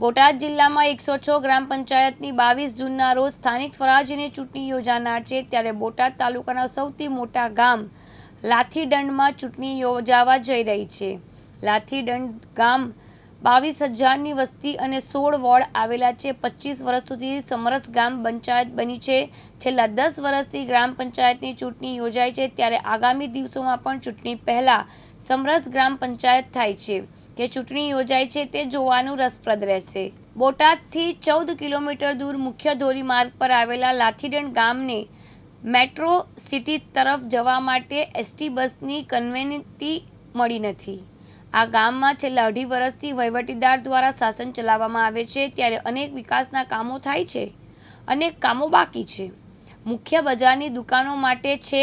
બોટાદ જિલ્લામાં એકસો છ ગ્રામ પંચાયતની બાવીસ જૂનના રોજ સ્થાનિક સ્વરાજ્યની ચૂંટણી યોજાનાર છે, ત્યારે બોટાદ તાલુકાના સૌથી મોટા ગામ લાથીદંડમાં ચૂંટણી યોજાવા જઈ રહી છે. લાથીદંડ ગામ બાવીસ હજારની વસ્તી અને સોળ વોર્ડ આવેલા છે. પચીસ વર્ષ સુધી સમરસ ગ્રામ પંચાયત બની છે. છેલ્લા દસ વર્ષથી ગ્રામ પંચાયતની ચૂંટણી યોજાય છે. ત્યારે આગામી દિવસોમાં પણ ચૂંટણી પહેલાં સમરસ ગ્રામ પંચાયત થાય છે કે ચૂંટણી યોજાય છે તે જોવાનું રસપ્રદ રહેશે. બોટાદથી ચૌદ કિલોમીટર દૂર મુખ્ય ધોરીમાર્ગ પર આવેલા લાઠીદંડ ગામને મેટ્રો સિટી તરફ જવા માટે એસટી બસની કન્વેનિટી મળી નથી. આ ગામમાં છેલ્લા અઢી વર્ષથી વહીવટીદાર દ્વારા શાસન ચલાવવામાં આવે છે, ત્યારે અનેક વિકાસના કામો થાય છે, અનેક કામો બાકી છે. મુખ્ય બજારની દુકાનો માટે છે,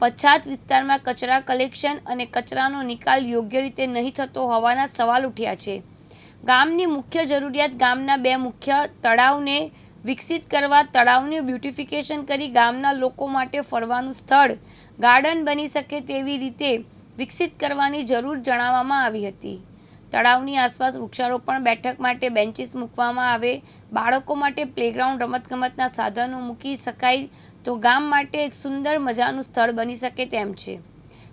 પછાત વિસ્તારમાં કચરા કલેક્શન અને કચરાનો નિકાલ યોગ્ય રીતે નહીં થતો હોવાના સવાલ ઉઠ્યા છે. ગામની મુખ્ય જરૂરિયાત ગામના બે મુખ્ય તળાવને વિકસિત કરવા, તળાવનું બ્યુટિફિકેશન કરી ગામના લોકો માટે ફરવાનું સ્થળ, ગાર્ડન બની શકે તેવી રીતે વિકસિત કરવાની જરૂર જણાવવામાં આવી હતી. તળાવની આસપાસ વૃક્ષારોપણ બેઠક માટે બેન્ચીસ મૂકવામાં આવે, બાળકો માટે પ્લેગ્રાઉન્ડ રમતગમતના સાધનો મૂકી શકાય, તો ગામ માટે એક સુંદર મજાનું સ્થળ બની શકે તેમ છે.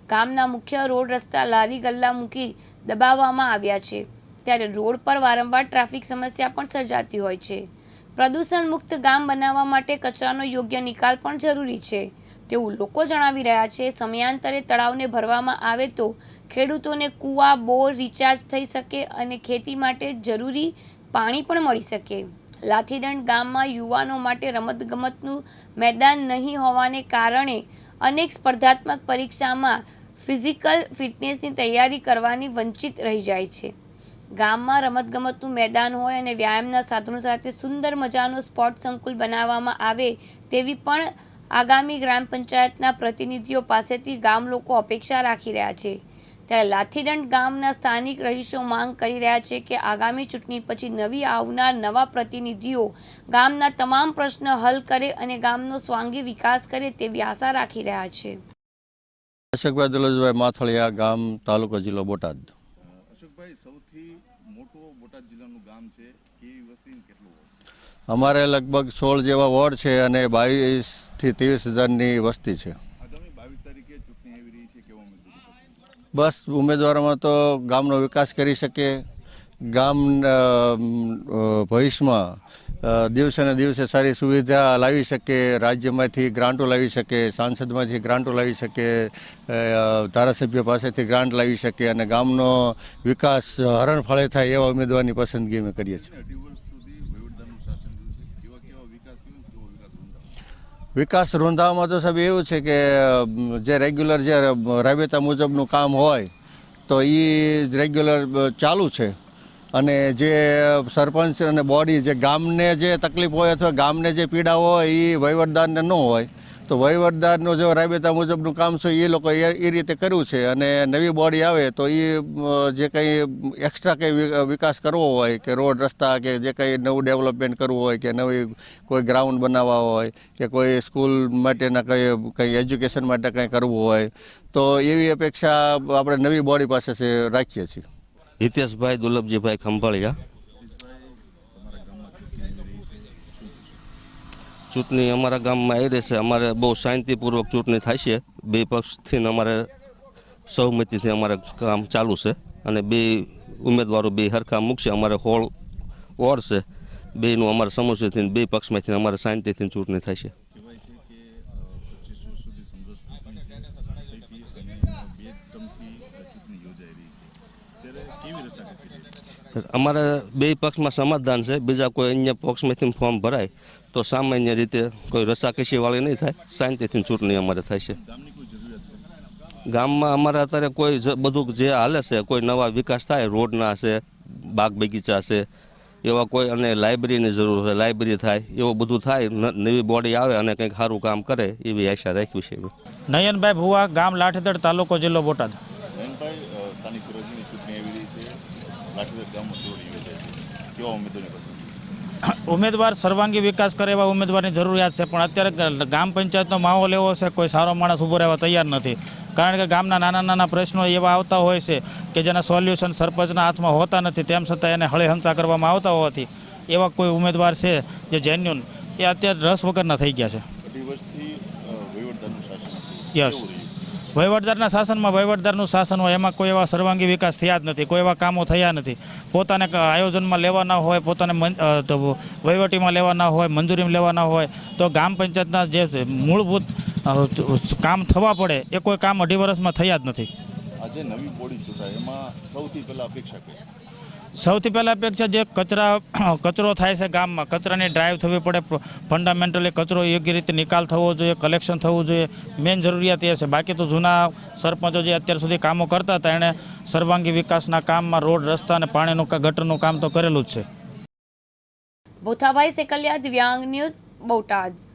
ગામના મુખ્ય રોડ રસ્તા લારી ગલ્લા મૂકી દબાવવામાં આવ્યા છે. ત્યારે રોડ પર વારંવાર ટ્રાફિક સમસ્યા પણ સર્જાતી હોય છે. પ્રદૂષણ મુક્ત ગામ બનાવવા માટે કચરાનો યોગ્ય નિકાલ પણ જરૂરી છે. તેવું લોકો જણાવી રહ્યા છે, સમયાંતરે તળાવને ભરવામાં આવે તો ખેડૂતોને કૂવા, બોર રિચાર્જ થઈ શકે અને ખેતી માટે જરૂરી પાણી પણ મળી શકે. લાઠીદંડ ગામમાં યુવાનો માટે રમતગમતનું મેદાન નહીં હોવાને કારણે અનેક સ્પર્ધાત્મક પરીક્ષામાં ફિઝિકલ ફિટનેસની તૈયારી કરવાની વંચિત રહી જાય છે. ગામમાં રમતગમતનું મેદાન હોય અને વ્યાયામના સાધનો સાથે સુંદર મજાનો સ્પોર્ટ સંકુલ બનાવવામાં આવે તેવી પણ આગામી ગ્રામ પંચાયતના પ્રતિનિધિઓ પાસેથી ગામ લોકો અપેક્ષા રાખી રહ્યા છે. ત્યારે લાઠીદંડ ગામના સ્થાનિક રહીશો માંગ કરી રહ્યા છે કે આગામી ચૂંટણી પછી નવી આવનાર નવા પ્રતિનિધિઓ ગામના તમામ પ્રશ્ન હલ કરે અને ગામનો સ્વાંગી વિકાસ કરે તેવી આશા રાખી રહ્યા છે. અશોકભાઈ દુલજભાઈ માથળિયા ગામ તાલુકો જિલ્લો બોટાદ. અશોકભાઈ સૌથી મોટો બોટાદ જિલ્લાનું ગામ છે. કેવી વસ્તી કેટલું અમારે લગભગ સોળ જેવા વોર્ડ છે અને બાવીસથી ત્રેવીસ હજારની વસ્તી છે. બસ ઉમેદવારોમાં તો ગામનો વિકાસ કરી શકે. ગામ ભવિષ્યમાં દિવસે ને દિવસે સારી સુવિધા લાવી શકે, રાજ્યમાંથી ગ્રાન્ટો લાવી શકે, સાંસદમાંથી ગ્રાન્ટો લાવી શકે ધારાસભ્ય પાસેથી ગ્રાન્ટ લાવી શકે અને ગામનો વિકાસ હરણફાળે થાય એવા ઉમેદવારની પસંદગી અમે કરીએ છીએ અઢી વર્ષ સુધી વહીવટદારનું શાસન રહ્યું છે કેવા કેવા વિકાસ થયો ને કેવો વિકાસ નોંધાયો વિકાસ રૂંધાવામાં તો સાહેબ એવું છે કે જે રેગ્યુલર જે રાબેતા મુજબનું કામ હોય, તો એ રેગ્યુલર ચાલુ છે. અને જે સરપંચ અને બોડી જે ગામને જે તકલીફ હોય અથવા ગામને જે પીડા હોય એ વહીવટદારને ન હોય તો વહીવટદારનું જો રાબેતા મુજબનું કામ છે એ લોકો એ રીતે કર્યું છે અને નવી બોડી આવે તો એ જે કંઈ એક્સ્ટ્રા કંઈ વિકાસ કરવો હોય કે રોડ, રસ્તા કે જે કંઈ નવું ડેવલપમેન્ટ કરવું હોય કે નવી કોઈ ગ્રાઉન્ડ બનાવવા હોય કે કોઈ સ્કૂલ માટેના કંઈ કંઈ એજ્યુકેશન માટે કંઈ કરવું હોય, તો એવી અપેક્ષા આપણે નવી બોડી પાસે છે, રાખીએ છીએ. હિતેશભાઈ દુર્લભજીભાઈ ખંભાળિયા. ચૂંટણી અમારા ગામમાં આવી રહેશે અમારે બહુ શાંતિપૂર્વક ચૂંટણી થાય છે. બે પક્ષથી અમારે સહમતિથી અમારે કામ ચાલુ છે અને બે ઉમેદવારો બે હરખા મૂકશે અમારે હોળ વોર્ડ છે. બેનું અમારે સમસ્યાથી બે પક્ષમાંથી અમારે શાંતિથી ચૂંટણી થાય છે. અમારે બે પક્ષમાં સમાધાન છે. બીજા કોઈ અન્ય પક્ષમાંથી ફોર્મ ભરાય, તો સામાન્ય રીતે કોઈ રસાકસીવાળી નહીં થાય. શાંતિથી ચૂંટણી અમારે થાય છે. ગામમાં અમારે અત્યારે કોઈ બધું જે હાલે છે, કોઈ નવા વિકાસ થાય, રોડના છે, બાગ બગીચા છે, એવા કોઈ અને લાઇબ્રેરીની જરૂર હોય, લાઇબ્રેરી થાય, એવું બધું થાય નવી બોડી આવે અને કંઈક સારું કામ કરે, એવી આશા રાખવી છે નયનભાઈ ભુવા, ગામ લાઠીદળ તાલુકો જિલ્લો બોટાદ નયનભાઈ અ, સ્થાનિક સ્વરાજ્યની ચૂંટણી આવી રહી છે લાઠીદળ ગામમાં ચૂંટણી યોજાય છે કેવા ઉમેદવારની પસંદ? ઉમેદવાર સર્વાંગી વિકાસ કરે એવા ઉમેદવારની જરૂરિયાત છે પણ અત્યારે ગામ પંચાયતનો માહોલ એવો છે કોઈ સારો માણસ ઊભો રહેવા તૈયાર નથી. કારણ કે ગામના નાના નાના પ્રશ્નો એવા આવતા હોય છે કે જેના સોલ્યુશન સરપંચના હાથમાં હોતા નથી તેમ છતાં એને હળેહંસા કરવામાં આવતા હોવાથી એવા કોઈ ઉમેદવાર છે જે જેન્યુન એ અત્યારે રસ વગરના થઈ ગયા છે. યસ? વહીવટદારના શાસનમાં વહીવટદારનું શાસન હોય, એમાં કોઈ એવા સર્વાંગી વિકાસ થયા જ નથી, કોઈ એવા કામો થયા નથી. પોતાને આયોજનમાં લેવાના હોય, પોતાને વહીવટીમાં લેવાના હોય, મંજૂરીમાં લેવાના હોય, તો ગ્રામ પંચાયતના જે મૂળભૂત કામ થવા પડે, એ કોઈ કામ અઢી વર્ષમાં થયા જ નથી. આજે નવી બોડી ચૂંટાય એમાં સૌથી પહેલાં અપેક્ષા કઈ? સૌથી પહેલાં અપેક્ષા જે કચરા કચરો થાય છે ગામમાં. કચરાની ડ્રાઈવ થવી પડે. ફંડામેન્ટલી કચરો યોગ્ય રીતે નિકાલ થવો જોઈએ કલેક્શન થવું જોઈએ. મેઇન જરૂરિયાત એ છે. બાકી તો જૂના સરપંચો જે અત્યાર સુધી કામો કરતા હતા, એણે સર્વાંગી વિકાસના કામમાં રોડ, રસ્તા અને પાણીનું ગટરનું કામ તો કરેલું જ છે. ભૂથાભાઈ સેકલિયા, દિવ્યાંગ ન્યૂઝ બોટાદ.